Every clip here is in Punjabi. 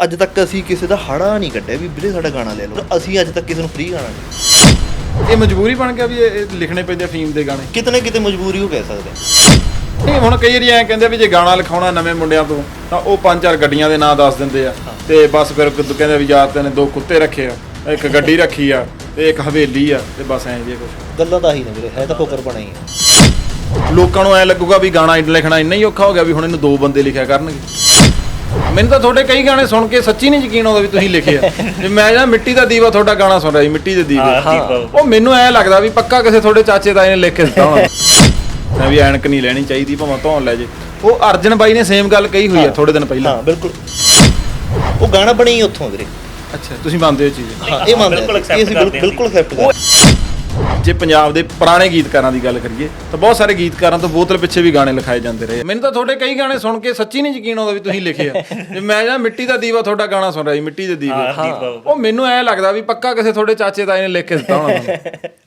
ਅੱਜ ਤੱਕ ਅਸੀਂ ਕਿਸੇ ਦਾ ਹਾੜਾ ਨਹੀਂ ਕੱਢਿਆ ਵੀ ਵੀਰੇ ਸਾਡਾ ਗਾਣਾ ਲੈ ਲਓ। ਅਸੀਂ ਅੱਜ ਤੱਕ ਕਿਸੇ ਨੂੰ ਫ੍ਰੀ ਗਾਣਾ ਨਹੀਂ ਇਹ ਮਜਬੂਰੀ ਬਣ ਗਿਆ ਵੀ ਇਹ ਇਹ ਲਿਖਣੇ ਪੈਂਦੇ ਫੀਮ ਦੇ ਗਾਣੇ। ਕਿਤੇ ਨਾ ਕਿਤੇ ਮਜਬੂਰੀ ਉਹ ਕਹਿ ਸਕਦੇ ਹਾਂ। ਨਹੀਂ ਹੁਣ ਕਈ ਵਾਰੀ ਐਂ ਕਹਿੰਦੇ ਵੀ ਜੇ ਗਾਣਾ ਲਿਖਾਉਣਾ ਨਵੇਂ ਮੁੰਡਿਆਂ ਤੋਂ ਤਾਂ ਉਹ ਪੰਜ ਚਾਰ ਗੱਡੀਆਂ ਦੇ ਨਾਂ ਦੱਸ ਦਿੰਦੇ ਆ। ਤੇ ਬਸ ਫਿਰ ਕ- ਕਹਿੰਦੇ ਵੀ ਯਾਰ ਤੈਨੇ ਦੋ ਕੁੱਤੇ ਰੱਖੇ ਆ ਇੱਕ ਗੱਡੀ ਰੱਖੀ ਆ ਤੇ ਇੱਕ ਹਵੇਲੀ ਆ ਤੇ ਬਸ ਐਂ ਜੇ ਕੁਝ ਗੱਲਾਂ ਤਾਂ ਆਹੀ ਨੇ ਵੀਰੇ ਹੈ ਤਾਂ ਫੋਕਰ ਬਣਾ ਹੀ ਹੈ ਲੋਕਾਂ ਨੂੰ ਐ ਲੱਗੂਗਾ ਵੀ ਗਾਣਾ ਲਿਖਣਾ ਇੰਨਾ ਹੀ ਔਖਾ ਹੋ ਗਿਆ ਵੀ ਹੁਣ ਇਹਨੂੰ ਦੋ ਬੰਦੇ ਲਿਖਿਆ ਕਰਨਗੇ। ਮੈਨੂੰ ਤਾਂ ਤੁਹਾਡੇ ਕਈ ਗਾਣੇ ਸੁਣ ਕੇ ਸੱਚੀ ਨਹੀਂ ਯਕੀਨ ਆਉਂਦਾ ਵੀ ਤੁਸੀਂ ਲਿਖੇ ਆ। ਜੇ ਮੈਂ ਜਾਂ ਮਿੱਟੀ ਦਾ ਦੀਵਾ ਤੁਹਾਡਾ ਗਾਣਾ ਸੁਣ ਰਿਹਾ ਸੀ ਮਿੱਟੀ ਦੇ ਦੀਵੇ। ਉਹ ਮੈਨੂੰ ਐ ਲੱਗਦਾ ਵੀ ਪੱਕਾ ਕਿਸੇ ਤੁਹਾਡੇ ਚਾਚੇ ਤਾਏ ਨੇ ਲਿਖ ਕੇ ਦਿੱਤਾ ਹੋਣਾ। ਮੈਂ ਵੀ ਐਨਕ ਨਹੀਂ ਲੈਣੀ ਚਾਹੀਦੀ ਭਾਵੇਂ ਧੌਣ ਲੈ ਜੇ। ਉਹ ਅਰਜਨ ਬਾਈ ਨੇ ਸੇਮ ਗੱਲ ਕਹੀ ਹੋਈ ਆ ਥੋੜੇ ਦਿਨ ਪਹਿਲਾਂ। ਹਾਂ ਬਿਲਕੁਲ। ਉਹ ਗਾਣਾ ਬਣੀ ਉੱਥੋਂ ਵੀਰੇ ਅੱਛਾ ਤੁਸੀਂ ਮੰਨਦੇ ਹੋ ਚੀਜ਼। ਹਾਂ ਇਹ ਮੰਨਦੇ ਅਸੀਂ ਕਰਦੇ ਹਾਂ ਬਿਲਕੁਲ ਐਕਸੈਪਟ ਕਰਦੇ ਹਾਂ। ਜੇ ਪੰਜਾਬ ਦੇ ਪੁਰਾਣੇ ਗੀਤਕਾਰਾਂ ਦੀ ਗੱਲ ਕਰੀਏ ਤਾਂ ਬਹੁਤ ਸਾਰੇ ਗੀਤਕਾਰਾਂ ਤੋਂ ਬੋਤਲ ਪਿੱਛੇ ਵੀ ਗਾਣੇ ਲਿਖਾਏ ਜਾਂਦੇ ਰਹੇ। ਮੈਨੂੰ ਤਾਂ ਤੁਹਾਡੇ ਕਈ ਗਾਣੇ ਸੁਣ ਕੇ ਸੱਚੀ ਨਹੀਂ ਯਕੀਨ ਆਉਂਦਾ ਵੀ ਤੁਸੀਂ ਲਿਖੇ ਆ। ਜੇ ਮੈਂ ਜਾਂ ਮਿੱਟੀ ਦਾ ਦੀਵਾ ਤੁਹਾਡਾ ਗਾਣਾ ਸੁਣ ਰਿਹਾ ਸੀ ਮਿੱਟੀ ਦੇ ਦੀਵੇ। ਉਹ ਮੈਨੂੰ ਐ ਲੱਗਦਾ ਵੀ ਪੱਕਾ ਕਿਸੇ ਤੁਹਾਡੇ ਚਾਚੇ ਤਾਏ ਨੇ ਲਿਖ ਕੇ ਦਿੱਤਾ ਹੋਣਾ।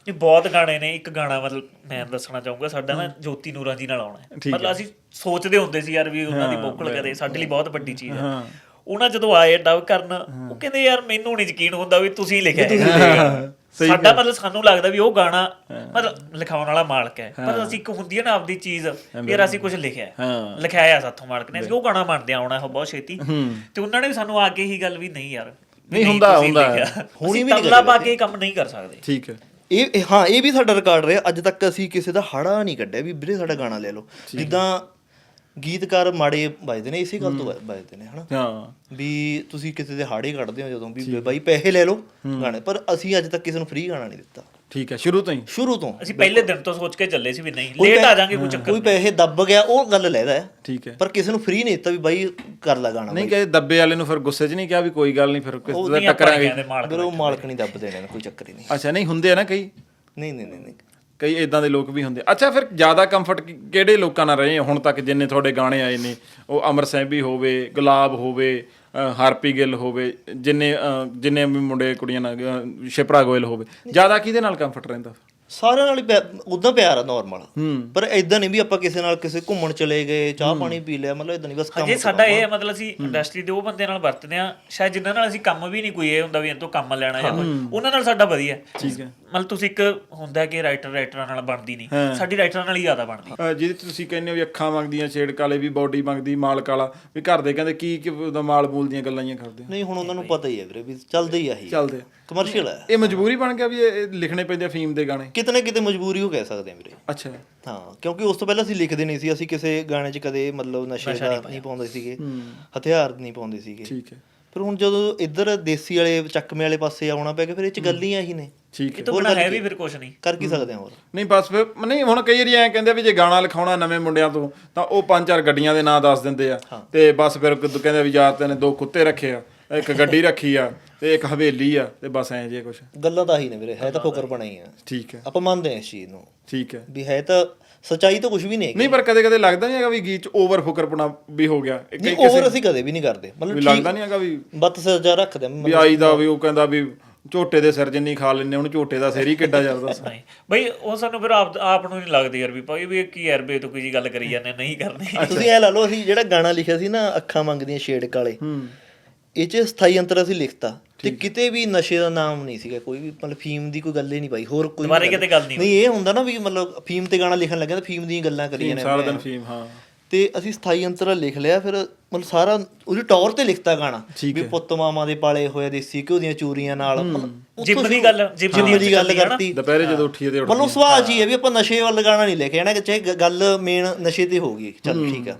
ਇਹ ਬਹੁਤ ਗਾਣੇ ਨੇ ਇੱਕ ਗਾਣਾ ਮਤਲਬ ਮੈਂ ਦੱਸਣਾ ਚਾਹੂੰਗਾ ਸਾਡਾ ਨਾ ਜੋਤੀ ਨੂਰਾਂ ਜੀ ਨਾਲ ਆਉਣਾ ਹੈ। ਮਤਲਬ ਅਸੀਂ ਸੋਚਦੇ ਹੁੰਦੇ ਸੀ ਯਾਰ ਵੀ ਉਹਨਾਂ ਦੀ ਬੋਕਲ ਕਦੇ ਸਾਡੇ ਲਈ ਬਹੁਤ ਵੱਡੀ ਚੀਜ਼ ਹੈ ਹਾਂ। ਉਹਨਾਂ ਜਦੋਂ ਆਏ ਡਬ ਕਰਨ ਉਹ ਕਹਿੰਦੇ ਯਾਰ ਮੈਨੂੰ ਨਹੀਂ ਯਕੀਨ ਹੁੰਦਾ ਵੀ ਤੁਸੀਂ ਲਿਖਿਆ ਹੈ। ਸਾਡਾ ਮਤਲਬ ਸਾਨੂੰ ਲੱਗਦਾ ਵੀ ਉਹ ਗਾਣਾ ਮਤਲਬ ਲਿਖਾਉਣ ਵਾਲਾ ਮਾਲਕ ਹੈ। ਪਰ ਅਸੀਂ ਇੱਕ ਹੁੰਦੀ ਹੈ ਨਾ ਆਪਦੀ ਚੀਜ਼ ਯਾਰ ਅਸੀਂ ਕੁਝ ਲਿਖਿਆ ਹੈ। ਲਿਖਾਇਆ ਸਾਥੋਂ ਮਾਲਕ ਨੇ। ਅਸੀਂ ਉਹ ਗਾਣਾ ਮੰਨਦੇ ਆਉਣਾ ਉਹ ਬਹੁਤ ਛੇਤੀ। ਤੇ ਉਹਨਾਂ ਨੇ ਵੀ ਸਾਨੂੰ ਆ ਕੇ ਹੀ ਗੱਲ ਵੀ ਨਹੀਂ ਯਾਰ ਨਹੀਂ ਹੁੰਦਾ, ਹੁੰਦਾ। ਹੋਣੀ ਵੀ ਨਹੀਂ ਤਬਲਾ ਪਾ ਕੇ ਕੰਮ ਨਹੀਂ ਕਰ ਸਕਦੇ। ਠੀਕ ਹੈ। ਇਹ ਇਹ- ਹਾਂ ਇਹ ਵੀ ਸਾਡਾ ਰਿਕਾਰਡ ਰਿਹਾ। ਅੱਜ ਤੱਕ ਅਸੀਂ ਕਿਸੇ ਦਾ ਹਾੜਾ ਨਹੀਂ ਕੱਢਿਆ ਵੀ ਵੀਰੇ ਸਾਡਾ ਗਾਣਾ ਲੈ ਲਓ। ਜਿੱਦਾਂ ਗੀਤਕਾਰ ਮਾੜੇ ਵੱਜਦੇ ਨੇ ਇਸੇ ਗੱਲ ਤੋਂ ਵੱਜ- ਵੱਜਦੇ ਨੇ ਹਨਾ? ਹਾਂ। ਵੀ ਤੁਸੀਂ ਕਿਸੇ ਦੇ ਹਾੜੇ ਕੱਢਦੇ ਹੋ ਜਦੋਂ ਵੀ ਬਾਈ ਪੈਸੇ ਲੈ ਲਓ ਗਾਣੇ ਪਰ ਅਸੀਂ ਅੱਜ ਤੱਕ ਕਿਸੇ ਨੂੰ ਫ੍ਰੀ ਗਾਣਾ ਨਹੀਂ ਦਿੱਤਾ। ਠੀਕ ਹੈ ਸ਼ੁਰੂ ਤੋਂ ਹੀ? ਸ਼ੁਰੂ ਤੋਂ। ਅਸੀਂ ਪਹਿਲੇ ਦਿਨ ਤੋਂ ਸੋਚ ਕੇ ਚੱਲੇ ਸੀ ਵੀ ਨਹੀਂ ਲੇਟ ਆ ਜਾਾਂਗੇ ਕੋਈ ਚੱਕਰ ਕੋਈ ਪੈਸੇ ਦੱਬ ਗਿਆ ਉਹ ਗੱਲ ਲੈਦਾ ਹੈ। ਠੀਕ ਹੈ। ਪਰ ਕਿਸੇ ਨੂੰ ਫ੍ਰੀ ਨਹੀਂ ਦਿੱਤਾ ਵੀ ਬਾਈ ਕਰ ਲੈ ਗਾਣਾ ਨਹੀਂ ਕਹੇ ਦੱਬੇ ਵਾਲੇ ਨੂੰ ਫਿਰ ਗੁੱਸੇ 'ਚ ਨਹੀਂ ਕਿਹਾ ਵੀ ਕੋਈ ਗੱਲ ਨਹੀਂ ਫਿਰ ਉਹ ਕਿਸੇ ਦਾ ਟੱਕਰਾਂਗੇ। ਫਿਰ ਉਹ ਮਾਲਕ ਨਹੀਂ ਦੱਬ ਦੇਣੇ ਕੋਈ ਚੱਕਰ ਹੀ ਨਹੀਂ। ਅੱਛਾ ਨਹੀਂ ਹੁੰਦੇ ਆ ਨਾ ਕਈ? ਨਹੀਂ ਨਹੀਂ ਨਹੀਂ ਨਹੀਂ। ਕਈ ਇਦਾਂ ਦੇ ਲੋਕ ਵੀ ਹੁੰਦੇ। ਅੱਛਾ ਫਿਰ ਜ਼ਿਆਦਾ ਕੰਫਰਟ ਕਿਹੜੇ ਲੋਕਾਂ ਨਾਲ ਰਹੇ? ਹੁਣ ਤੱਕ ਜਿੰਨੇ ਤੁਹਾਡੇ ਗਾਣੇ ਆਏ ਨੇ ਉਹ ਅਮਰ ਸੈਂਬੀ ਹੋਵੇ ਗੁਲਾਬ ਹੋਵੇ ਹਾਰਪੀ ਗਿੱਲ ਹੋਵੇ ਜਿੰਨੇ ਜਿੰਨੇ ਵੀ ਮੁੰਡੇ ਕੁੜੀਆਂ ਨਾਲ ਸ਼ਿਪਰਾ ਗੋਇਲ ਹੋਵੇ ਜ਼ਿਆਦਾ ਕਿਹਦੇ ਨਾਲ ਕੰਫਰਟ ਰਹਿੰਦਾ? ਸਾਰਿਆਂ ਨਾਲ ਹੀ ਉਦਾਂ ਪਿਆਰ ਆ ਨਾਰਮਲ ਪਰ ਇਦਾਂ ਨਹੀਂ ਵੀ ਆਪਾਂ ਕਿਸੇ ਨਾਲ ਕਿਸੇ ਘੁੰਮਣ ਚਲੇ ਗਏ ਚਾਹ ਪਾਣੀ ਪੀ ਲਿਆ ਮਤਲਬ ਇਦਾਂ ਨਹੀਂ ਬਸ ਕੰਮ ਜੇ ਸਾਡਾ ਇਹ ਹੈ। ਮਤਲਬ ਅਸੀਂ ਇੰਡਸਟਰੀ ਦੇ ਉਹ ਬੰਦੇ ਨਾਲ ਵਰਤਦੇ ਆ ਸ਼ਾਇਦ ਜਿਨ੍ਹਾਂ ਨਾਲ ਅਸੀਂ ਕੰਮ ਵੀ ਨਹੀਂ ਕੋਈ ਇਹ ਹੁੰਦਾ ਵੀ ਇਹਨਾਂ ਤੋਂ ਕੰਮ ਲੈਣਾ ਜਾਂ ਕੋਈ ਉਹਨਾਂ ਨਾਲ ਸਾਡਾ ਵਧੀਆ। ਠੀਕ ਹੈ। ਮਤਲਬ ਤੁਸੀਂ ਇੱਕ ਹੁੰਦਾ ਕਿ ਰਾਈਟਰ ਰਾਈਟਰਾਂ ਨਾਲ ਬਣਦੀ ਨਹੀਂ। ਸਾਡੀ ਰਾਈਟਰਾਂ ਨਾਲ ਹੀ ਜ਼ਿਆਦਾ ਬਣਦੀ। ਜਿਹਦੇ ਤੁਸੀਂ ਕਹਿੰਦੇ ਹੋ ਵੀ ਅੱਖਾਂ ਮੰਗਦੀਆਂ ਛੇੜਕ ਵਾਲੇ ਵੀ ਬਾਡੀ ਮੰਗਦੀ ਮਾਲਕ ਵਾਲਾ। ਵੀ ਘਰ ਦੇ ਕਹਿੰਦੇ ਕੀ ਕਿ ਉਹਦਾ ਮਾਲ ਮੂਲ ਦੀਆਂ ਗੱਲਾਂ ਹੀ ਕਰਦੇ। ਨਹੀਂ ਹੁਣ ਉਹਨਾਂ ਨੂੰ ਪਤਾ ਹੀ ਹੈ ਵੀਰੇ ਵੀ ਚੱਲਦੇ ਹੀ ਆਹੀ। ਚੱਲਦੇ। ਕਮਰਸ਼ੀਅਲ ਹੈ। ਇਹ ਮਜਬੂਰੀ ਬਣ ਗਿਆ ਵੀ ਇਹ ਲਿਖਣੇ ਪੈਂਦੇ ਆ ਫੀਮ ਦੇ ਗਾਣੇ। ਕਿਤੇ ਨਾ ਕਿਤੇ ਮਜਬੂਰੀ ਉਹ ਕਹਿ ਸਕਦੇ ਆ ਵੀਰੇ। ਅੱਛਾ। ਹਾਂ ਕਿਉਂਕਿ ਉਸ ਤੋਂ ਪਹਿਲਾਂ ਅਸੀਂ ਲਿਖਦੇ ਨਹੀਂ ਸੀ। ਅਸੀਂ ਕਿਸੇ ਗਾਣੇ 'ਚ ਕਦੇ ਮਤਲਬ ਨਸ਼ੇ ਦਾ ਨਹੀਂ ਪਾਉਂਦੇ ਸੀਗੇ। ਹਥਿਆਰ ਨਹੀਂ ਪਾਉਂਦੇ ਸੀਗੇ। ਠੀਕ ਹੈ। ਪਰ ਹੁਣ ਜਦੋਂ ਇੱਧਰ ਦੇਸੀ ਵਾਲੇ ਚੱਕਮੇ ਵਾਲੇ ਪਾਸੇ ਆਉਣਾ ਪਿਆ ਗਿਆ ਫਿਰ ਇਹ 'ਚ ਗੱਲ ਹੀ ਆਹੀ ਨੇ। ਠੀਕ ਹੈ। ਇਹ ਤੋਂ ਬਿਨਾਂ ਹੈ ਵੀ ਫਿਰ ਕੁਝ ਨਹੀਂ। ਕਰ ਕੀ ਸਕਦੇ ਆ ਹੋਰ? ਨਹੀਂ ਬਸ ਫਿਰ ਨਹੀਂ ਹੁਣ ਕਈ ਵਾਰੀ ਐਂ ਕਹਿੰਦੇ ਵੀ ਜੇ ਗਾਣਾ ਲਿਖਾਉਣਾ ਨਵੇਂ ਮੁੰਡਿਆਂ ਤੋਂ ਤਾਂ ਉਹ ਪੰਜ ਚਾਰ ਗੱਡੀਆਂ ਦੇ ਨਾਂ ਦੱਸ ਦਿੰਦੇ ਆ। ਤੇ ਬਸ ਫਿਰ ਕਹਿੰਦੇ ਵੀ ਯਾਰ ਤੈਨੇ ਦੋ ਕੁੱਤੇ ਰੱਖੇ ਆ ਇੱਕ ਗੱਡੀ ਰੱਖੀ ਆ ਤੇ ਇੱਕ ਹਵੇਲੀ ਆ ਤੇ ਬਸ ਐਂ ਜੇ ਕੁਛ। ਗੱਲਾਂ ਤਾਂ ਆਹੀ ਨੇ ਵੀਰੇ ਹੈ ਤਾਂ ਫੋਕਰ ਬਣਾ ਹੀ ਆ। ਠੀਕ ਹੈ। ਆਪਾਂ ਮੰਨਦੇ ਹਾਂ ਇਸ ਚੀਜ਼ ਨੂੰ। ਠੀਕ ਹੈ। ਵੀ ਹੈ ਤਾਂ ਸਚਾਈ ਤਾਂ ਕੁਝ ਵੀ ਨਹੀਂ ਨਹੀਂ ਪਰ ਕਦੇ ਕਦੇ ਲੱਗਦਾ ਨਹੀਂ ਹੈਗਾ ਵੀ ਗੀਤ ਚ ਓਵਰ ਫੁਕਰਪਣਾ ਵੀ ਹੋ ਗਿਆ। ਨਹੀਂ ਓਵਰ ਅਸੀਂ ਕਦੇ ਵੀ ਨਹੀਂ ਕਰਦੇ। ਵੀ ਮਤਲਬ ਲੱਗਦਾ ਨਹੀਂ ਹੈਗਾ ਵੀ ਬੱਤ ਸਜਾ ਰੱਖਦੇ ਆ। ਵੀ ਆਈ ਦਾ ਵੀ ਉਹ ਕਹਿੰਦਾ ਵੀ ਝੋਟੇ ਦੇ ਸਿਰ ਜਿੰਨੀ ਖਾ ਲੈਂਦੇ ਉਹਨੂੰ ਝੋਟੇ ਦਾ ਸਿਰ ਹੀ ਕਿੱਡਾ ਜਾਂਦਾ ਨਹੀਂ ਬਈ ਉਹ ਸਾਨੂੰ ਫਿਰ ਆਪ ਆਪ ਨੂੰ ਨਹੀਂ ਲੱਗਦੀ ਯਾਰ ਵੀ ਭਾਈ ਵੀ ਇਹ ਕੀ ਯਾਰ ਬੇ ਤੋਂ ਕੋਈ ਜੀ ਗੱਲ ਕਰੀ ਜਾਂਦੇ ਨਹੀਂ ਕਰਨੀ। ਤੁਸੀਂ ਇਹ ਲਾ ਲਓ ਅਸੀਂ ਜਿਹੜਾ ਗਾਣਾ ਲਿਖਿਆ ਸੀ ਨਾ ਅੱਖਾਂ ਮੰਗਦੀਆਂ ਛੇੜਕ ਵਾਲੇ ਇਹ ਚ ਸਥਾਈ ਅੰਤਰ ਅਸੀਂ ਲਿਖਤਾ। ਤੇ ਕਿਤੇ ਵੀ ਨਸ਼ੇ ਦਾ ਨਾਮ ਨਹੀਂ ਸੀਗਾ ਕੋਈ ਵੀ ਮਤਲਬ ਫੀਮ ਦੀ ਕੋਈ ਗੱਲ ਹੀ ਨਹੀਂ ਪਾਈ ਹੋਰ ਕੋਈ ਦੁਬਾਰੇ ਕਿਤੇ ਗੱਲ ਨਹੀਂ ਨਹੀਂ ਇਹ ਹੁੰਦਾ ਨਾ ਵੀ ਮਤਲਬ ਫੀਮ ਤੇ ਗਾਣਾ ਲਿਖਣ ਲੱਗਿਆ ਤਾਂ ਫੀਮ ਦੀਆਂ ਗੱਲਾਂ ਕਰੀ ਜਾਂਦੇ ਸਾਰਾ ਦਿਨ ਫੀਮ ਹਾਂ। ਤੇ ਅਸੀਂ ਸਥਾਈ ਅੰਤਰ ਲਿਖ ਲਿਆ ਫਿਰ ਮਤਲਬ ਸਾਰਾ ਉਹਦੀ ਟੌਰ ਤੇ ਲਿਖਤਾ ਗਾਣਾ ਵੀ ਪੁੱਤ ਮਾਮਾ ਦੇ ਪਾਲੇ ਹੋਏ ਦੇਸੀ ਘਿਓ ਦੀਆਂ ਚੂਰੀਆਂ ਨਾਲ ਜਿਮ ਦੀ ਗੱਲ ਜਿਮ ਦੀ ਗੱਲ ਨਾ। ਕਰਤੀ ਦੁਪਹਿਰੇ ਜਦੋਂ ਉੱਠੀਏ ਤੇ ਉੱਠ। ਮਤਲਬ ਸਵਾਲ ਜੀ ਹੈ ਵੀ ਆਪਾਂ ਨਸ਼ੇ ਵੱਲ ਗਾਣਾ ਨਹੀਂ ਲੈ ਕੇ ਆਣਾ ਕਿ ਚਾਹੇ ਗੱਲ ਮੇਨ ਨਸ਼ੇ ਤੇ ਹੋ ਗਈ ਚਲ ਠੀਕ ਆ।